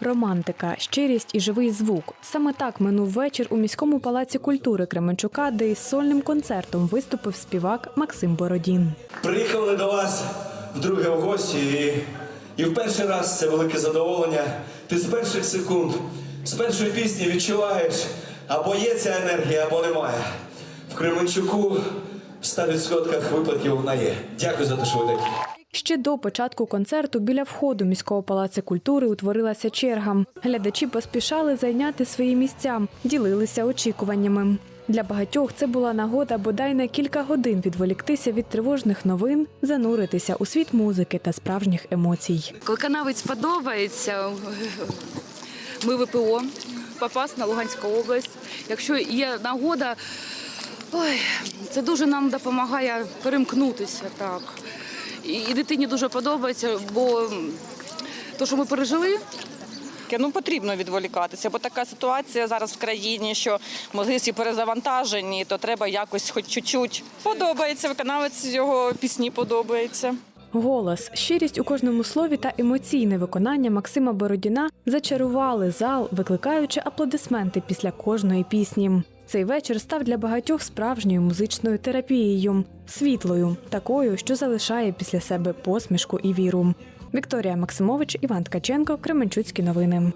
Романтика, щирість і живий звук. Саме так минув вечір у міському палаці культури Кременчука, де із сольним концертом виступив співак Максим Бородін. Приїхали до вас вдруге в гості, і, і в перший раз це велике задоволення. Ти з перших секунд, з першої пісні відчуваєш, або є ця енергія, або немає. Кременчуку в 100% випадків вона є. Дякую за те, що ви такі. Ще до початку концерту біля входу міського палацу культури утворилася черга. Глядачі поспішали зайняти свої місця, ділилися очікуваннями. Для багатьох це була нагода бодай на кілька годин відволіктися від тривожних новин, зануритися у світ музики та справжніх емоцій. Виконавець подобається. Ми ВПО, попасть на Луганську область. Якщо є нагода, ой, це дуже нам допомагає перемкнутися. Так. І, і дитині дуже подобається, бо то, що ми пережили, Ну потрібно відволікатися, бо така ситуація зараз в країні, що мозги всі перезавантажені, то треба якось хоч чуть-чуть. Подобається виконавець його пісні подобається. Голос, щирість у кожному слові та емоційне виконання Максима Бородіна зачарували зал, викликаючи аплодисменти після кожної пісні. Цей вечір став для багатьох справжньою музичною терапією, світлою, такою, що залишає після себе посмішку і віру. Вікторія Максимович, Іван Ткаченко, Кременчуцькі новини.